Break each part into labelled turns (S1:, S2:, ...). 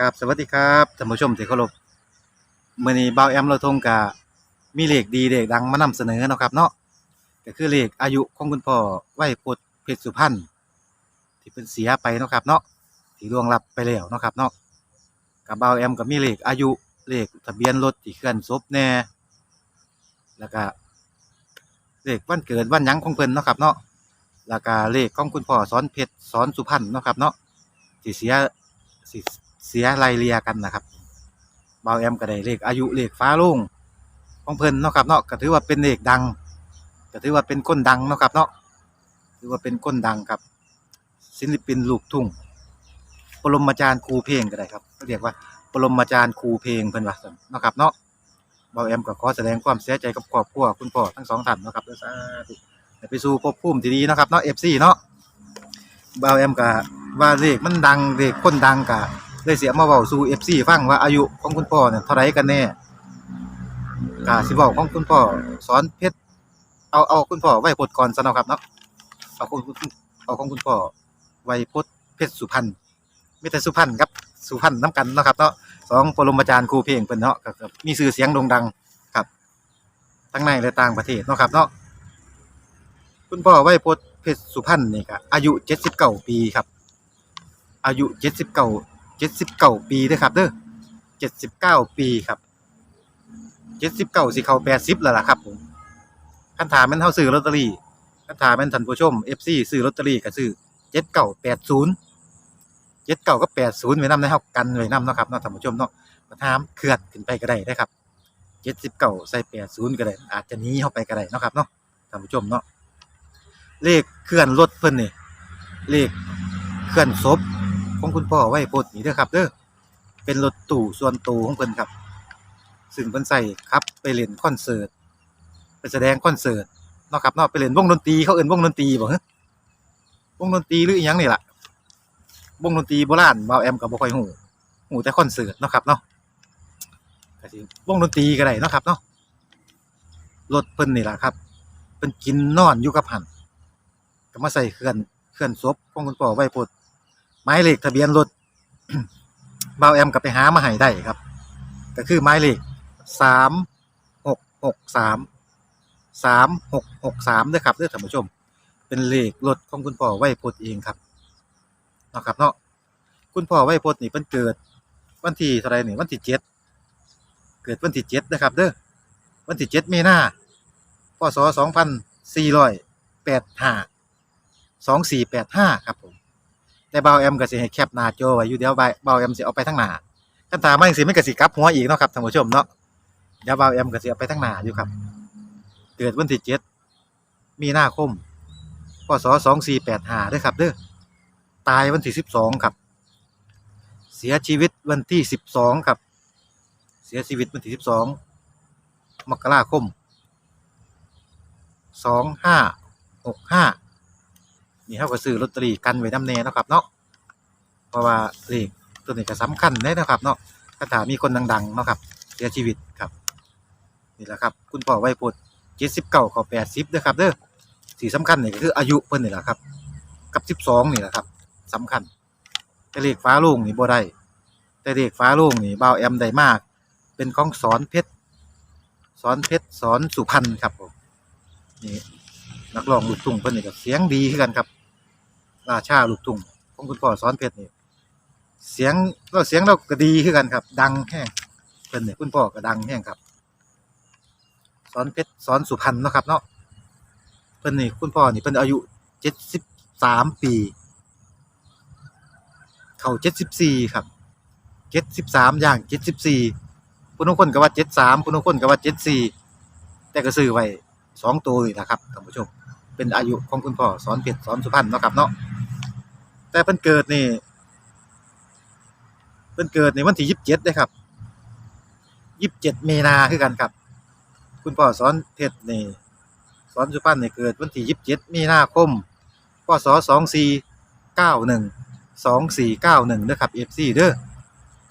S1: ครับสวัสดีครับท่านผู้ชมที่เคารพมื้อนี้บ่าแอมเราทงกะมีเลขดีเลขดังมานำเสนอเนาะครับเนาะก็คือเลขอายุของคุณพ่อไหวยพจน์เพชรสุพรรณที่เพิ่นเสียไปเนาะครับเนาะที่ล่วงลับไปแล้วเนาะครับเนาะกับเบาแอมก็มีเลขอายุเลขทะเบียนรถที่เคลื่อนศพแน่แล้วก็เลขวันเกิดวันยังของเพิ่นเนาะครับเนาะแล้วก็เลขของคุณพ่อสอนเพชรสอนสุพรรณเนาะครับเนาะที่เสียสิ เสียรายเรียกันนะครับเบาแอมก็ได้เลขอายุเลขฟ้าลุงของเพิ่นเนาะครับเนาะก็ถือว่าเป็นเลขดังก็ถือว่าเป็นคนดังเนาะครับเนาะถือว่าเป็นคนดังครับ ศิลปินลูกทุ่งปรมาจารย์ครูเพลงก็ได้ครับเรียกว่าปรมาจารย์ครูเพลงเพิ่นว่าเนาะครับเนาะเบาแอมก็ขอแสดงความเสียใจกับครอบครัวคุณพ่อทั้งสองท่านเนาะครับเด้อสาธุไปสู่ภพภูมิที่ดีนะครับเนาะ FC เนาะเบาแอมก็ว่าเลขมันดังเลขคนดังก็ เลยสิเอามาเว้าสู่ FC ฟังว่าอายุของคุณพ่อเนี่ยเท่าไรกันแน่ก็สิเว้าของคุณพ่อสอนเพชรเอาเอาคุณพ่อไว้พจน์ก่อนซะเนาะครับเนาะเอาของคุณเอาของคุณพ่อไว้พจน์เพชรสุพรรณมีแต่สุพรรณครับสุพรรณนํกันเนาะครับเนาะสองปรมาจารย์ครูเพลงเพิ่นเนาะมีชื่อเสียงโด่งดังครับ ทั้งในและต่างประเทศเนาะครับเนาะคุณพ่อไวยพจน์เพชรสุพรรณนี่ก็อายุ79ปีครับ อายุ79 79ปีเก้า ด้อครับเด้อ79ปีครับ79สิบเข้า80แปดสิบแล้วล่ะครับผมคันถามแม่นเฮาซื้อลอตเตอรี่คันถามแม่นท่านผู้ชม FC ซื้อลอตเตอรี่ก็ซื้อ7980 79กับ80ไว้นำในเฮากันไว้นำเนาะครับเนาะท่านผู้ชมเนาะมาถามเคลื่อนขึ้นไปก็ได้เด้อครับ79ใส่80ก็ได้อาจจะหนีเฮาไปก็ได้นะครับเนาะท่านผู้ชมเนาะเลขเคลื่อนรถเพิ่นนี่เลขเคลื่อนศพ ของคุณพ่อไว้โพดนี่เด้อครับ เด้อเป็นรถตู้ส่วนตัวของเพิ่นครับ ซึ่งเพิ่นใส่ครับไปเล่นคอนเสิร์ตไปแสดงคอนเสิร์ตเนาะครับเนาะไปเล่นวงดนตรีเขาเอิ้นวงดนตรีบ่ฮะวงดนตรีหรืออีหยังนี่ล่ะวงดนตรีโบราณบ่าวแอมก็บ่ค่อยฮู้ฮู้แต่คอนเสิร์ตเนาะครับเนาะก็สิวงดนตรีก็ได้เนาะครับเนาะรถเพิ่นนี่ล่ะครับเพิ่นกินนอนอยู่กับหันก็มาใส่เคลื่อนเคลื่อนศพของคุณพ่อไว้โพด หมายเลขทะเบียนรถบ่าวแอมก็ไปหามาให้ได้ครับ ก็คือหมายเลขสามหกหกสามสามหกหกสามด้อครับเด้อท่านผู้ชม เป็นเลขรถของคุณพ่อไว้พดเองครับเนาะครับเนาะคุณพ่อไว้พดนี่เพิ่นเกิด วันที่เท่าไหรนี่วันที่เจ็ดเกิดวันที่เจ็ดนะครับ เด้อวันที่เจ็ดมีนาพศสองพันสี่ร้อยแปดห้าสองสี่แปดห้าครับผม แต่เบาแอมก็สิให้แคปหน้าจอไว้อยู่เดี๋ยวเบาแอมสิเอาไปทั้งหน้าคันถามมาจังซี่มันก็สิกลับหัวอีกเนาะครับท่านผู้ชมเนาะเดี๋ยวเบาแอมก็สิเอาไปทั้งหน้าอยู่ครับ เกิดวันที่เจ็ดมีนาคมพศสองสี่แปดห้าด้วยครับเด้อตายวันที่สิบสองครับ เสียชีวิตวันที่สิบสองครับ เสียชีวิตวันที่สิบสองมกราคมสองห้าหกห้า นี่เขาก็ซื้อลอตเตอรี่กันไว้น้ำแน่นะครับเนาะเพราะว่าเลขตัวนี้ก็สำคัญแน่นะครับเนาะคาถามีคนดังๆเนาะครับเสียชีวิตครับนี่แหละครับ คุณพ่อไวยพจน์เจ็ดสิบเก้าขอแปดสิบเด้อครับเด้อสีสำคัญนี่ก็คืออายุเพิ่นนี่แหละครับ กับสิบสองนี่แหละครับสำคัญ แต่เลขฟ้าโล่งนี่บ่ได้แต่เลขฟ้าโล่งนี่เบาแอมได้มาก เป็นของสอนเพชรสอนเพชรสอนสุพรรณครับผมนี่นักร้องลูกทุ่งเพิ่นนี่ก็เสียงดีคือกันครับ ราชาลูกทุ่งของคุณพ่อสอนเพชรนี่เสียงเราเสียงเราก็ดีคือกันครับ ดังแห้งเพิ่นนี่คุณพ่อก็ดังแห้งครับ สอนเพชรสอนสุพรรณเนาะครับ เนาะเพิ่นนี่คุณพ่อนี่เพิ่นอายุเจ็ดสิบสามปี เขาเจ็ดสิบสี่ครับเจ็ดสิบสามอย่างเจ็ดสิบสี่ผู้นงคนก็ว่าเจ็ดสามผู้นงคนก็ว่าเจ็ดสี่แต่ก็ซื้อไว้สองตัวนี่นะครับท่านผู้ชมเป็นอายุของคุณพ่อสอนเพชรสอนสุพรรณเนาะครับเนาะ แต่เพิ่นเกิดนี่เพิ่นเกิดในวันที่ยี่สิบเจ็ดได้ครับยี่สิบเจ็ดมีนาคือกันครับ คุณพ่อสอนเพชรนี่สอนสุพรรณนี่เกิดวันที่ยี่สิบเจ็ดมีนาคมพศสองสี่เก้าหนึ่งสองสี่เก้าหนึ่งนะครับเอฟซีเด้อ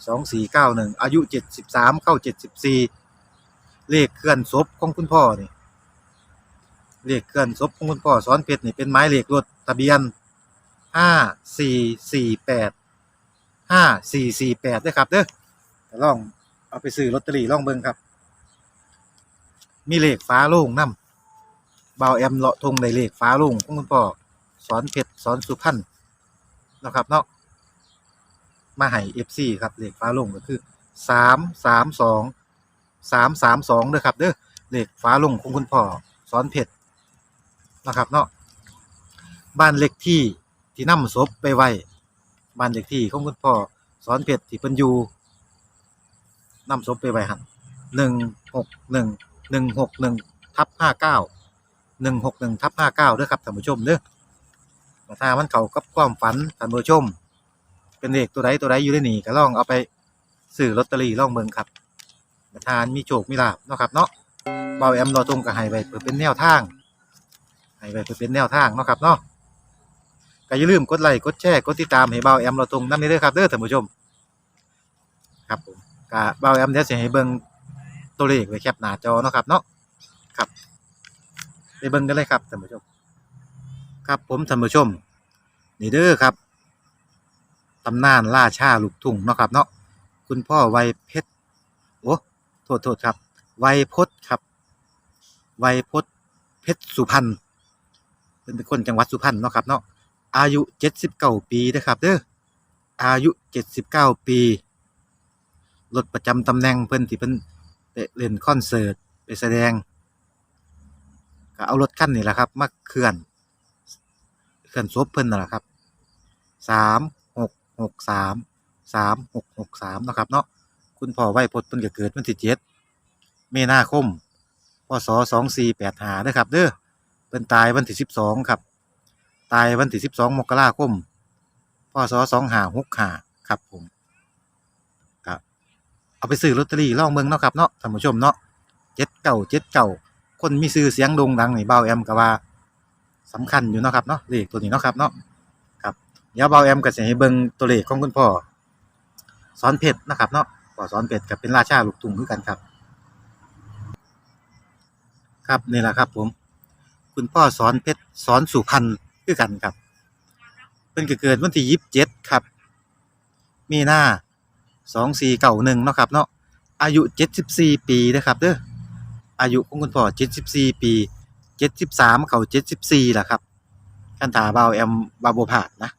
S1: สองสี่เก้าหนึ่งอายุเจ็ดสิบสามเข้าเจ็ดสิบสี่เลขเคลื่อนศพของคุณพ่อนี่เลขเคลื่อนศพของคุณพ่อสอนเพชรนี่เป็นหมายเลขรถทะเบียน ห้าสี่สี่แปดห้าสี่สี่แปดด้วยครับเด้อลองเอาไปซื้อลอตเตอรี่ลองเบิ่งครับ มีเลขฟ้าโล่งนำเบาแอมเลาะทงในเลขฟ้าโล่งของคุณพ่อสอนเพชรสอนสุพรรณนะครับเนาะมาให้เอฟซีครับเลขฟ้าโล่งก็คือสามสามสองสามสามสองเด้อครับเด้อเลขฟ้าโล่งของคุณพ่อสอนเพชรนะครับเนาะบ้านเลขที่ ที่นำศพไปไว้บ้านเลขที่ของคุณพ่อสอนเพชรที่เพิ่นอยู่นำศพไปไว้หันหนึ่งหกหนึ่งหนึ่งหกหนึ่งทับห้าเก้าหนึ่งหกหนึ่งทับห้าเก้าเด้อครับท่านผู้ชมเด้อถ้ามันเข้ากับความฝันท่านผู้ชม เป็นเลขตัวใดตัวใดอยู่ในนี่ก็ลองเอาไปซื้อลอตเตอรี่ลองเบิ่งครับทานมีโชคมีลาภเนาะครับเนาะเบาแอมรอตรงกับให้ไวเพื่อเป็นแนวทางให้ไวเพื่อเป็นแนวทางเนาะครับเนาะ ก็อย่าลืมกดไลค์กดแชร์กดติดตามให้เบาแอมเราตรงนั้นนี่เด้อครับเด้อท่านผู้ชม ครับผมก็เบาแอมเดี๋ยวสิให้เบิ่งตัวเลขไว้แคปหน้าจอเนาะครับเนาะครับไปเบิ่งกันเลยครับท่านผู้ชม ครับผมท่านผู้ชมนี่เด้อครับตำนานล่าชาลูกทุ่งเนาะครับเนาะคุณพ่อไวยเพชรโอ้โทษโทษครับ ไวยพจน์ครับไวยพจน์เพชรสุพรรณเป็นคนจังหวัดสุพรรณเนาะครับเนาะ อายุเจ็ดสิบเก้าปีนะครับเด้ออายุเจ็ดสิบเก้าปีรถประจำตำแหน่งเพิ่นที่เพิ่นไปเล่นคอนเสิร์ตไปแสดงก็เอารถคันนี้แหละครับมาเคลื่อนเคลื่อนศพเพิ่นนั่นแหละครับสามหกหกสามสามหกหกสามนะครับเนาะคุณพ่อไวยพจน์เพิ่นก็เกิดวันที่เจ็ดเมษายนพศสองสี่แปดหาเด้อครับเด้อเพิ่นตายวันที่สิบสองครับ ตายวันที่12มกราคมพศ2565ครับผมครับเอาไปซื้อลอตเตอรี่ล่องเบิ่งเนาะครับเนาะท่านผู้ชมเนาะ7979คนมีชื่อเสียงโด่งดังนี่เบาแอมก็ว่าสำคัญอยู่เนาะครับเนาะเลขตัวนี้เนาะครับเนาะครับเดี๋ยวเบาแอมก็สิให้เบิงตัวเลขของคุณพ่อสอนเพชรนะครับเนาะพ่อสอนเพชรก็เป็นราชาลูกทุ่งคือกันครับ ครับนี่แหละครับผม คุณพ่อสอนเพชรสอนสุพรรณ คือกันครับ เพิ่นก็เกิดวันที่ยีิบเจ็ดครับ มีหน้าสองสี่เก่าหนึ่งเนาะครับเนาะอายุเจ็ดสิบสี่ปีนะครับเด้ออายุของคุณพ่อเจ็ดสิบสี่ปีเจ็ดสิบสามเขาเจ็ดสิบสี่แหละครับคันถาเบาแอมบาโบผานนะ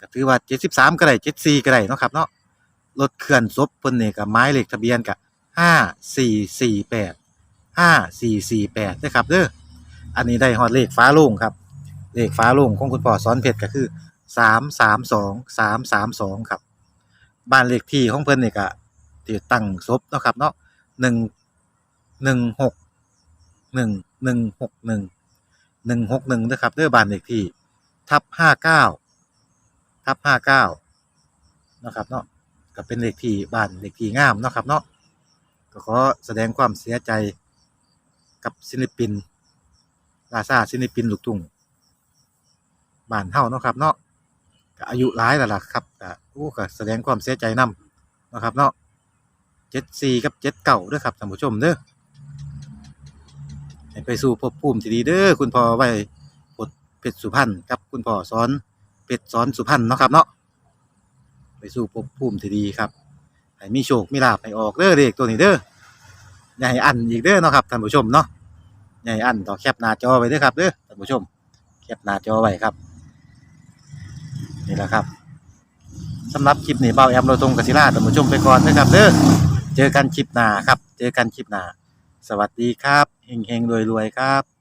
S1: ก็ถือว่าเจ็ดสิบสามก็ได้เจ็ดสี่ก็ได้เนาะครับเนาะรถเคลื่อนศพเพิ่นเนี่ยกับไม้เหลขทะเบียนกับห้าสี่สี่แปดห้าสี่สี่แปดนะครับเด้ออันนี้ได้ฮอดเลขฟ้าโล่งครับ เลขฟ้าโล่งของคุณพ่อสอนเพชรก็คือสามสามสองสามสามสองครับ บ้านเลขที่ของเพิ่นนี่ก็ที่ตั้งศพเนาะครับเนาะหนึ่งหนึ่งหกหนึ่งหนึ่งหกหนึ่งหนึ่งหกหนึ่งนะครับเด้อบ้านเลขที่ทับห้าเก้าทับห้าเก้านะครับเนาะก็เป็นเลขที่บ้านเลขที่งามเนาะครับเนาะก็ขอแสดงความเสียใจกับศิลปินลาซาศิลปินลูกทุ่ง บ้านเฮาเนาะครับเนาะก็อายุหลายแล้วล่ะครับก็โอ้ก็แสดงความเสียใจนำเนาะครับเนาะ74กับ79เก้าด้อครับท่านผู้ชมเด้อให้ไปสู่ภพภูมิที่ดีเด้อคุณพ่อไว้ปดเพชรสุพรรณกับคุณพ่อสอนเพชรสอนสุพรรณเนาะครับเนาะไปสู่ภพภูมิที่ดีครับให้มีโชคมีลาภให้ออกเด้อเลขตัวนี้เด้ออย่าให้อันอีกเด้อเนาะครับท่านผู้ชมเนาะใหญ่อันต่อแคปหน้าจอไว้ด้วยครับเด้อท่านผู้ชมแคปหน้าจอไว้ครับ นี่แหละครับสำหรับคลิปนี้เบาแอมเราตรงกับศิลาท่านผู้ชมไปก่อนนะครับเด้อเจอกันคลิปหน้าครับ เจอกันคลิปหน้า สวัสดีครับเฮงเฮงรวยรวยครับ